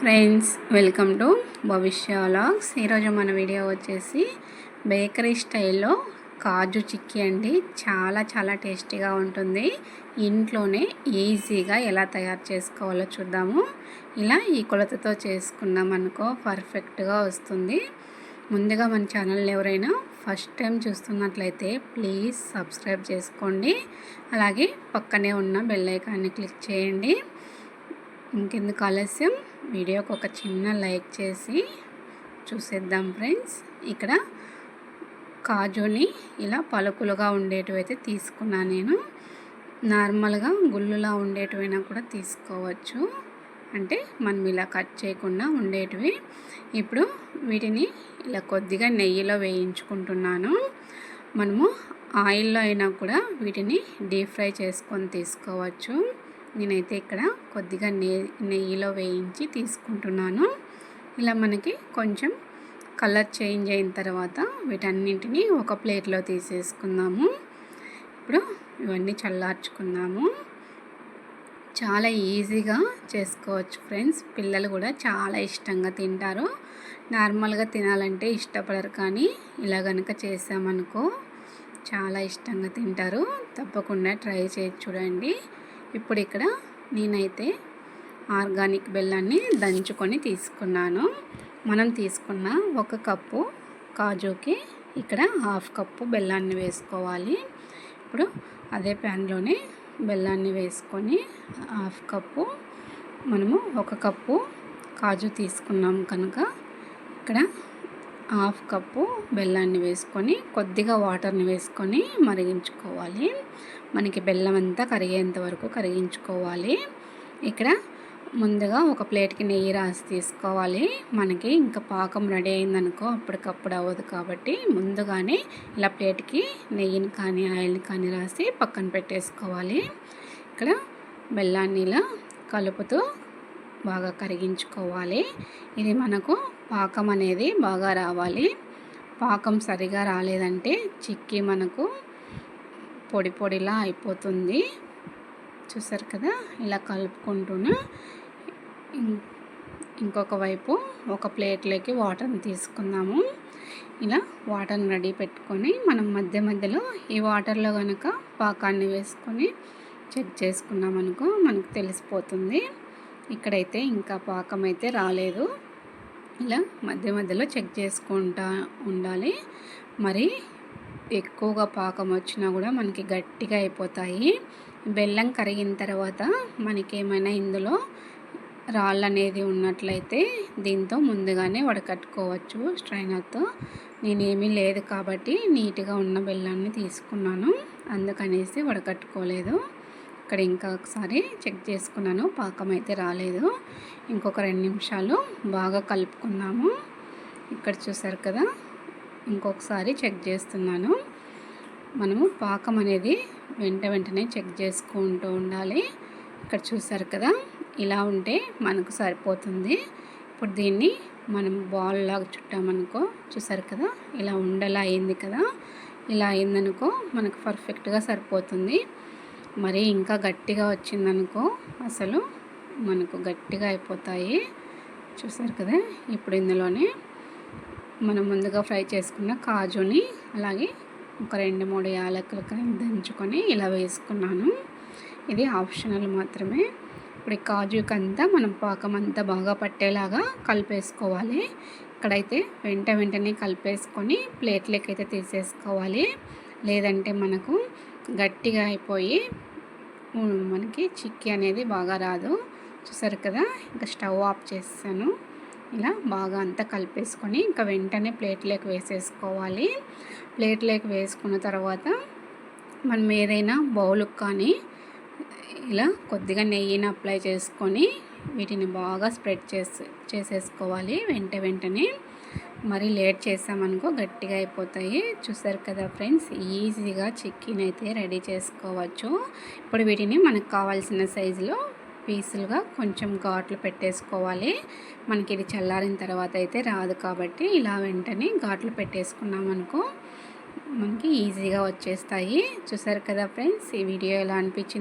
Friends welcome to Bhavishya logs ఈరోజు మన video వచ్చేసి బేకరీ స్టైల్లో కాజు చిక్కీ అండి. చాలా చాలా టేస్టీగా ఉంటుంది. ఇంట్లోనే ఈజీగా ఎలా తయారు చేసుకోవాలో చూద్దాము. ఇలా ఈ కొలతతో చేసుకున్నాం అనుకో పర్ఫెక్ట్గా వస్తుంది. ముందుగా మన ఛానల్ని ఎవరైనా ఫస్ట్ టైం చూస్తున్నట్లయితే ప్లీజ్ సబ్స్క్రైబ్ చేసుకోండి. అలాగే పక్కనే ఉన్న బెల్ ఐకాన్ని క్లిక్ చేయండి. ఇంకెందుకు ఆలస్యం? వీడియోకి ఒక చిన్న లైక్ చేసి చూసేద్దాం ఫ్రెండ్స్. ఇక్కడ కాజుని ఇలా పలుకులుగా ఉండేటివి అయితే తీసుకున్నా నేను. నార్మల్గా గుళ్ళులా ఉండేటివైనా కూడా తీసుకోవచ్చు. అంటే మనం ఇలా కట్ చేయకుండా ఉండేటివి. ఇప్పుడు వీటిని ఇలా కొద్దిగా నెయ్యిలో వేయించుకుంటున్నాను. మనము ఆయిల్లో అయినా కూడా వీటిని డీప్ ఫ్రై చేసుకొని తీసుకోవచ్చు. నేనైతే ఇక్కడ కొద్దిగా నె నెయ్యిలో వేయించి తీసుకుంటున్నాను. ఇలా మనకి కొంచెం కలర్ చేంజ్ అయిన తర్వాత వీటన్నింటినీ ఒక ప్లేట్లో తీసేసుకుందాము. ఇప్పుడు ఇవన్నీ చల్లార్చుకుందాము. చాలా ఈజీగా చేసుకోవచ్చు ఫ్రెండ్స్. పిల్లలు కూడా చాలా ఇష్టంగా తింటారు. నార్మల్గా తినాలంటే ఇష్టపడరు కానీ ఇలా కనుక చేసామనుకో చాలా ఇష్టంగా తింటారు. తప్పకుండా ట్రై చేసి చూడండి. ఇప్పుడు ఇక్కడ నేనైతే ఆర్గానిక్ బెల్లాన్ని దంచుకొని తీసుకున్నాను. మనం తీసుకున్న ఒక కప్పు కాజుకి ఇక్కడ హాఫ్ కప్పు బెల్లాన్ని వేసుకోవాలి. ఇప్పుడు అదే ప్యాన్లోనే బెల్లాన్ని వేసుకొని హాఫ్ కప్పు మనము ఒక కప్పు కాజు తీసుకున్నాం కనుక ఇక్కడ హాఫ్ కప్పు బెల్లాన్ని వేసుకొని కొద్దిగా వాటర్ని వేసుకొని మరిగించుకోవాలి. మనకి బెల్లం అంతా కరిగేంత వరకు కరిగించుకోవాలి. ఇక్కడ ముందుగా ఒక ప్లేట్కి నెయ్యి రాసి తీసుకోవాలి. మనకి ఇంకా పాకం రెడీ అయిందనుకో అప్పటికప్పుడు అవ్వదు కాబట్టి ముందుగానే ఇలా ప్లేట్కి నెయ్యిని కానీ ఆయిల్ని కానీ రాసి పక్కన పెట్టేసుకోవాలి. ఇక్కడ బెల్లాన్ని ఇలా కలుపుతూ బాగా కరిగించుకోవాలి. ఇది మనకు పాకం అనేది బాగా రావాలి. పాకం సరిగా రాలేదంటే చిక్కి మనకు పొడి పొడిలా అయిపోతుంది. చూసారు కదా? ఇలా కలుపుకుంటూనే ఇంకొక వైపు ఒక ప్లేట్లోకి వాటర్ని తీసుకుందాము. ఇలా వాటర్ని రెడీ పెట్టుకొని మనం మధ్య మధ్యలో ఈ వాటర్లో కనుక పాకాన్ని వేసుకొని చెక్ చేసుకున్నామనుకో మనకు తెలిసిపోతుంది. ఇక్కడైతే ఇంకా పాకం అయితే రాలేదు. ఇలా మధ్య మధ్యలో చెక్ చేసుకుంటా ఉండాలి. మరి ఎక్కువగా పాకం వచ్చినా కూడా మనకి గట్టిగా అయిపోతాయి. బెల్లం కరిగిన తర్వాత మనకి ఏమైనా ఇందులో రాళ్ళు అనేది ఉన్నట్లయితే దీంతో ముందుగానే వడకట్టుకోవచ్చు స్ట్రైనర్తో. నేనేమీ లేదు కాబట్టి నీట్గా ఉన్న బెల్లాన్ని తీసుకున్నాను. అందుకనేసి వడకట్టుకోలేదు. ఇక్కడ ఇంకా ఒకసారి చెక్ చేసుకున్నాను. పాకం అయితే రాలేదు. ఇంకొక రెండు నిమిషాలు బాగా కలుపుకున్నాము. ఇక్కడ చూసారు కదా? ఇంకొకసారి చెక్ చేస్తున్నాను. మనము పాకం అనేది వెంట వెంటనే చెక్ చేసుకుంటూ ఉండాలి. ఇక్కడ చూసారు కదా? ఇలా ఉంటే మనకు సరిపోతుంది. ఇప్పుడు దీన్ని మనం బాల్ లాగా చుట్టామనుకో చూసారు కదా? ఇలా ఉండలా అయింది కదా? ఇలా అయిందనుకో మనకు పర్ఫెక్ట్గా సరిపోతుంది. మరి ఇంకా గట్టిగా వచ్చిందనుకో అసలు మనకు గట్టిగా అయిపోతాయి. చూసారు కదా? ఇప్పుడు ఇందులోనే మనం ముందుగా ఫ్రై చేసుకున్న కాజుని అలాగే ఒక రెండు మూడు యాలకులు దంచుకొని ఇలా వేసుకున్నాను. ఇది ఆప్షనల్ మాత్రమే. ఇప్పుడు కాజుకి అంతా మనం పాకం అంతా బాగా పట్టేలాగా కలిపేసుకోవాలి. ఇక్కడైతే వెంట వెంటనే కలిపేసుకొని ప్లేట్లకైతే అయితే తీసేసుకోవాలి. లేదంటే మనకు గట్టిగా అయిపోయి మనకి చిక్కీ అనేది బాగా రాదు. చూసారు కదా? ఇంకా స్టవ్ ఆఫ్ చేస్తాను. ఇలా బాగా అంతా కలిపేసుకొని ఇంకా వెంటనే ప్లేట్లోకి వేసేసుకోవాలి. ప్లేట్లోకి వేసుకున్న తర్వాత మనం ఏదైనా బౌల్కి కానీ ఇలా కొద్దిగా నెయ్యిని అప్లై చేసుకొని వీటిని బాగా స్ప్రెడ్ చేసి చేసేసుకోవాలి. వెంట వెంటనే మరి లేట్ చేసామనుకో గట్టిగా అయిపోతాయి. చూసారు కదా ఫ్రెండ్స్ ఈజీగా చికెన్ అయితే రెడీ చేసుకోవచ్చు. ఇప్పుడు వీటిని మనకు కావాల్సిన సైజులో పీసులుగా కొంచెం ఘాట్లు పెట్టేసుకోవాలి. మనకి ఇది చల్లారిన తర్వాత అయితే రాదు కాబట్టి ఇలా వెంటనే ఘాట్లు పెట్టేసుకున్నామనుకో మనకి ఈజీగా వచ్చేస్తాయి. చూసారు కదా ఫ్రెండ్స్ ఈ వీడియో ఎలా అనిపించింది?